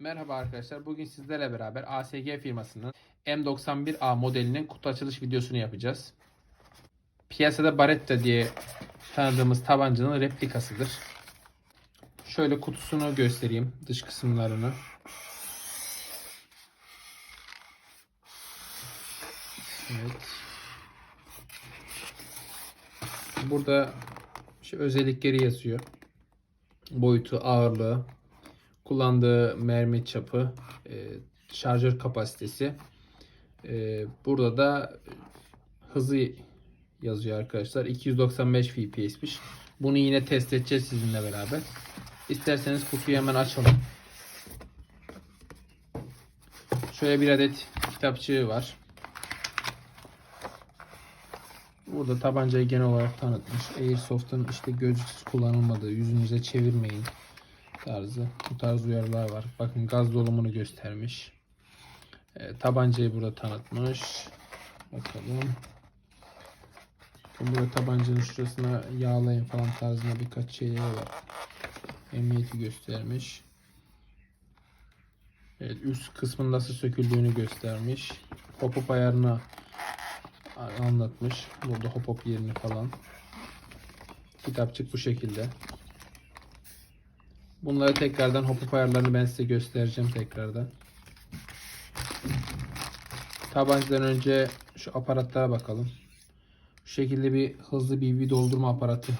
Merhaba arkadaşlar. Bugün sizlerle beraber ASG firmasının M91A modelinin kutu açılış videosunu yapacağız. Piyasada Baretta diye tanıdığımız tabancanın replikasıdır. Şöyle kutusunu göstereyim. Dış kısımlarını. Evet. Burada şu özellikleri yazıyor. Boyutu, ağırlığı, kullandığı mermi çapı, e, şarjör kapasitesi. E, burada da hızı yazıyor arkadaşlar. 295 FPS'miş. Bunu yine test edeceğiz sizinle beraber. İsterseniz kutuyu hemen açalım. Şöyle bir adet kitapçığı var. Burada tabancayı genel olarak tanıtmış. Airsoft'un işte gözlüksüz kullanılmadığı, yüzünüze çevirmeyin tarzı. Bu tarz uyarılar var. Bakın gaz dolumunu göstermiş. E, tabancayı burada tanıtmış. Bakalım. Bakın burada tabancanın şurasına yağlayın falan tarzında birkaç şeyler var. Emniyeti göstermiş. Evet, üst kısmın nasıl söküldüğünü göstermiş. Hop hop ayarını anlatmış. Burada hop hop yerini falan. Kitapçık bu şekilde. Bunları tekrardan hop hop ayarlarını ben size göstereceğim tekrardan. Tabancadan önce şu aparatlara bakalım. Şu şekilde bir hızlı bir bir doldurma aparatı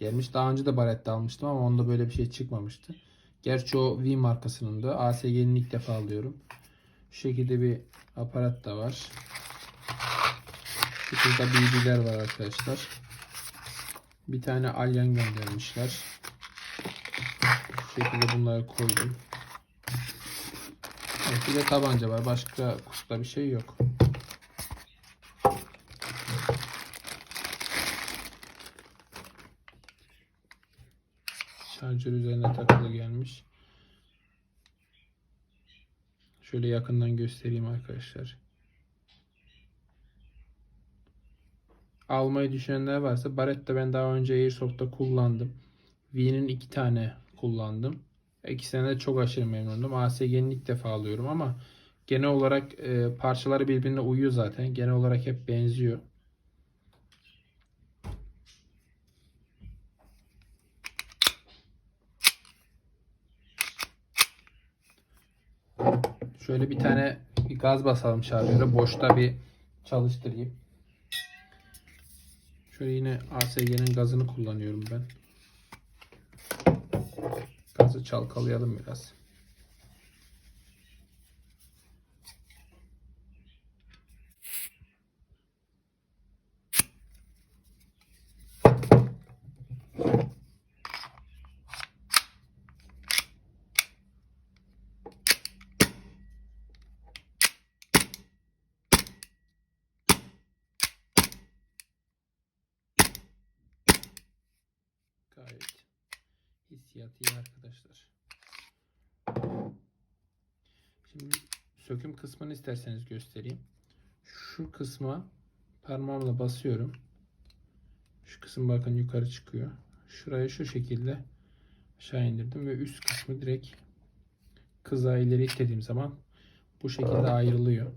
gelmiş. Daha önce de Barrett'te almıştım ama onda böyle bir şey çıkmamıştı. Gerçi o V markasının da ASG'nin ilk defa alıyorum. Şu şekilde bir aparat da var. Şurada bilgiler var arkadaşlar. Bir tane alyan göndermişler. Şekilde bunları koydum. Evet, bir de tabanca var. Başka kutuda bir şey yok. Şarjör üzerine takılı gelmiş. Şöyle yakından göstereyim arkadaşlar. Almayı düşünenler varsa Barretta ben daha önce Airsoft'ta kullandım. V'nin iki tane kullandım. İkisinden de çok aşırı memnundum. ASG'nin ilk defa alıyorum ama genel olarak e, parçaları birbirine uyuyor zaten. Genel olarak hep benziyor. Şöyle bir tane bir gaz basalım şarjöre. Boşta bir çalıştırayım. Şöyle yine ASG'nin gazını kullanıyorum ben. Çalkalayalım biraz. Gayet hissiyatı iyi arkadaşlar. Şimdi söküm kısmını isterseniz göstereyim. Şu kısma parmağımla basıyorum. Şu kısım bakın yukarı çıkıyor. Şurayı şu şekilde aşağı indirdim ve üst kısmı direkt kıza ileri itlediğim zaman bu şekilde ayrılıyor.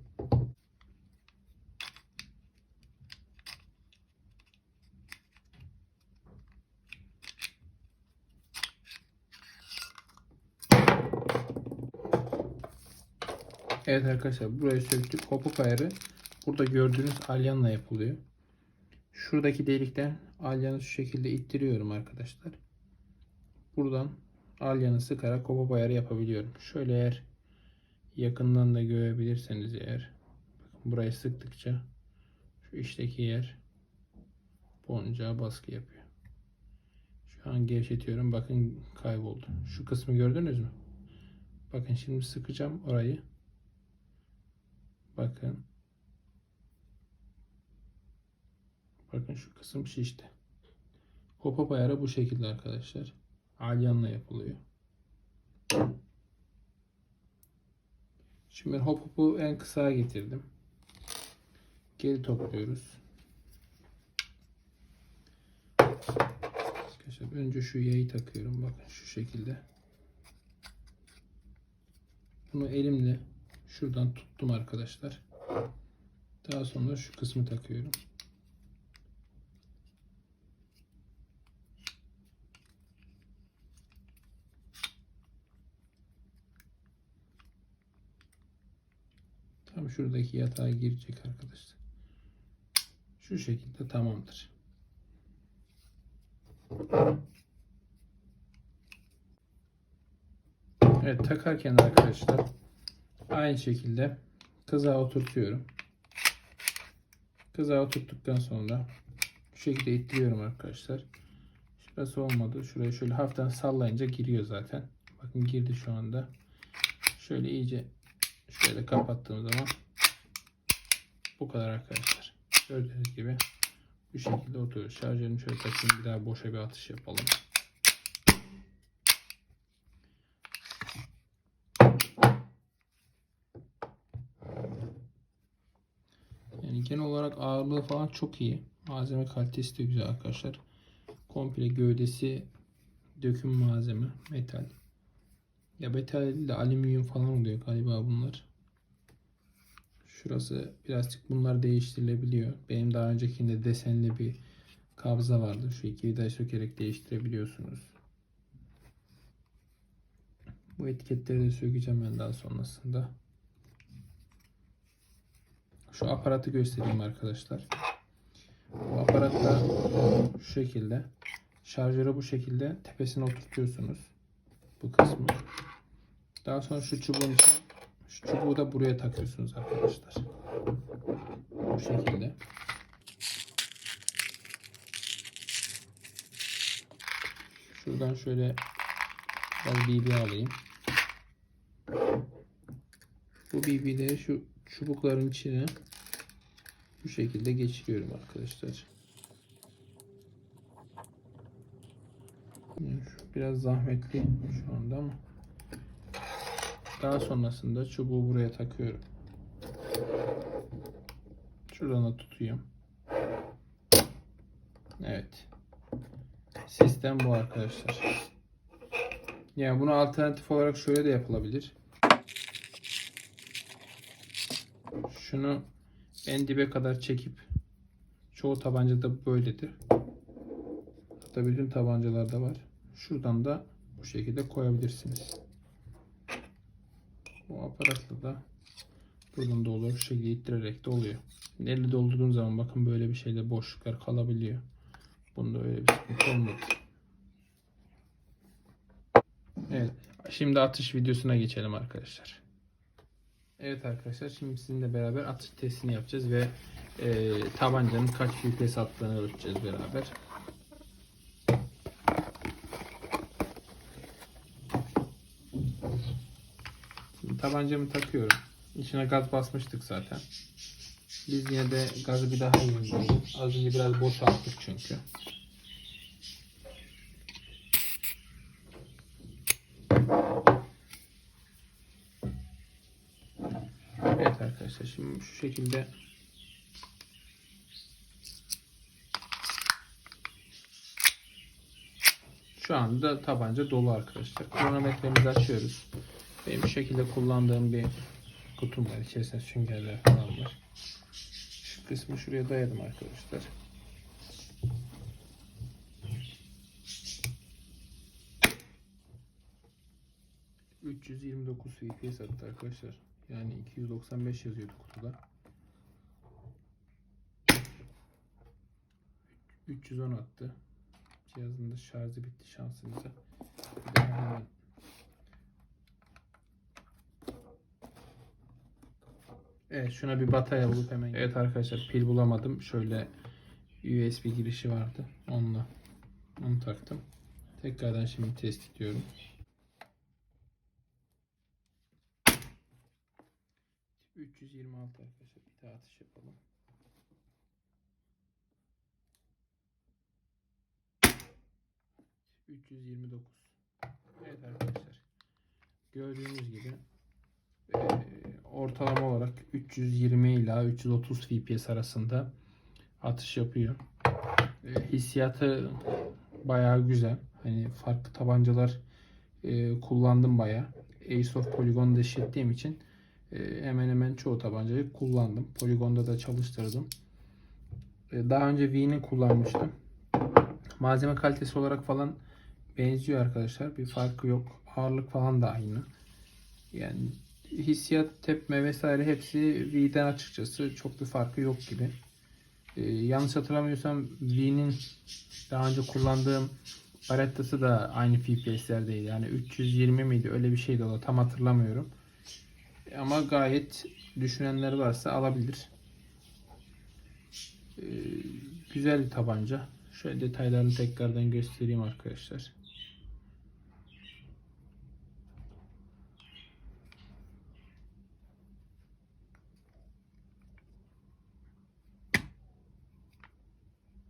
Evet arkadaşlar burayı söktük. Hopuk ayarı burada gördüğünüz alyanla yapılıyor. Şuradaki delikten alyanı şu şekilde ittiriyorum arkadaşlar. Buradan alyanı sıkarak hopuk ayarı yapabiliyorum. Şöyle eğer yakından da görebilirseniz eğer bakın burayı sıktıkça şu içteki yer boncuğa baskı yapıyor. Şu an gevşetiyorum. Bakın kayboldu. Şu kısmı gördünüz mü? Bakın şimdi sıkacağım orayı. Bakın. Bakın şu kısım şişti. Hop ayarı bu şekilde arkadaşlar. Alyanla yapılıyor. Şimdi ben hop hopu en kısaya getirdim. Geri topluyoruz. Arkadaşlar önce şu yayı takıyorum. Bakın şu şekilde. Bunu elimle şuradan tuttum arkadaşlar. Daha sonra şu kısmı takıyorum. Tam şuradaki yatağa girecek arkadaşlar. Şu şekilde tamamdır. Evet takarken arkadaşlar aynı şekilde kızağa oturtuyorum. Kızağa oturttuktan sonra şu şekilde ittiriyorum arkadaşlar. Şurası olmadı. Şurayı şöyle hafiften sallayınca giriyor zaten. Bakın girdi şu anda. Şöyle iyice şöyle kapattığım zaman bu kadar arkadaşlar. Gördüğünüz gibi bu şekilde oturuyor. Şarjörünü şöyle takayım bir daha boşa bir atış yapalım. Yani genel olarak ağırlığı falan çok iyi. Malzeme kalitesi de güzel arkadaşlar. Komple gövdesi döküm malzeme, metal. Ya metal de alüminyum falan oluyor galiba bunlar. Şurası birazcık bunlar değiştirilebiliyor. Benim daha öncekinde desenli bir kabza vardı. Şu iki vidayı sökerek değiştirebiliyorsunuz. Bu etiketleri de sökeceğim ben daha sonrasında. Şu aparatı göstereyim arkadaşlar. Bu aparatta şu şekilde şarjörü bu şekilde tepesine oturtuyorsunuz. Bu kısmı. Daha sonra şu çubuğun şu çubuğu da buraya takıyorsunuz arkadaşlar. Bu şekilde. Şuradan şöyle biraz BB alayım. Bu BB'leri şu çubukların içine bu şekilde geçiriyorum arkadaşlar. Biraz zahmetli şu anda ama daha sonrasında çubuğu buraya takıyorum. Şuradan da tutuyorum. Evet. Sistem bu arkadaşlar. Yani bunu alternatif olarak şöyle de yapılabilir. Şunu en dibe kadar çekip çoğu tabancada böyledir. Hatta bütün tabancalarda var. Şuradan da bu şekilde koyabilirsiniz. Bu aparatla da buradan da olur. Şu şekilde ittirerek de oluyor. Elle doldurduğun zaman bakın böyle bir şeyde boşluklar kalabiliyor. Bunda öyle bir sıkıntı olmadı. Evet. Şimdi atış videosuna geçelim arkadaşlar. Evet arkadaşlar şimdi sizinle beraber atış testini yapacağız ve e, tabancanın kaç FPS attığını ölçeceğiz beraber. Tabancamı takıyorum. İçine gaz basmıştık zaten. Biz yine de gazı bir daha yenileyelim. Az önce biraz boşalttık çünkü. Evet arkadaşlar şimdi şu şekilde Şu anda tabanca dolu arkadaşlar. Kronometremizi açıyoruz. Benim bu şekilde kullandığım bir kutum var. İçerisinde süngerler falan var. Şu kısmı şuraya dayadım arkadaşlar. ...329 FPS attı arkadaşlar. Yani 295 yazıyordu kutuda. 310 attı. Cihazın da şarjı bitti şansımıza. Hemen Evet şuna bir batarya bulup hemen. Evet arkadaşlar pil bulamadım. Şöyle USB girişi vardı. Onunla onu taktım. Tekrardan şimdi test ediyorum. Tip 326 arkadaşlar. Bir daha atış yapalım. Tip 329. Evet arkadaşlar. Gördüğünüz gibi eee, ortalama olarak 320 ila 330 FPS arasında atış yapıyor. E, hissiyatı bayağı güzel. Hani farklı tabancalar e, kullandım bayağı. Airsoft Polygon'da işlettiğim için e, hemen hemen çoğu tabancayı kullandım. Polygon'da da çalıştırdım. E, daha önce V'ni kullanmıştım. Malzeme kalitesi olarak falan benziyor arkadaşlar. Bir farkı yok. Ağırlık falan da aynı. Yani hissiyat, tepme vesaire hepsi V'den açıkçası çok bir farkı yok gibi. Ee, yanlış hatırlamıyorsam V'nin daha önce kullandığım Baretta'sı da aynı FPS'lerdeydi. Yani 320 miydi öyle bir şeydi o tam hatırlamıyorum. Ama gayet düşünenler varsa alabilir. Ee, güzel bir tabanca. Şöyle detaylarını tekrardan göstereyim arkadaşlar.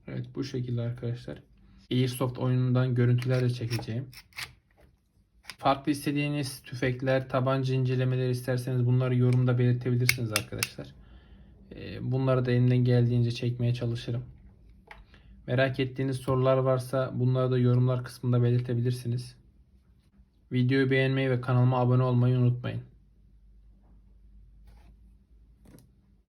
Evet bu şekilde arkadaşlar. Airsoft oyunundan görüntüler de çekeceğim. Farklı istediğiniz tüfekler, tabanca incelemeleri isterseniz bunları yorumda belirtebilirsiniz arkadaşlar. Ee, Bunları da elimden geldiğince çekmeye çalışırım. Merak ettiğiniz sorular varsa bunları da yorumlar kısmında belirtebilirsiniz. Videoyu beğenmeyi ve kanalıma abone olmayı unutmayın.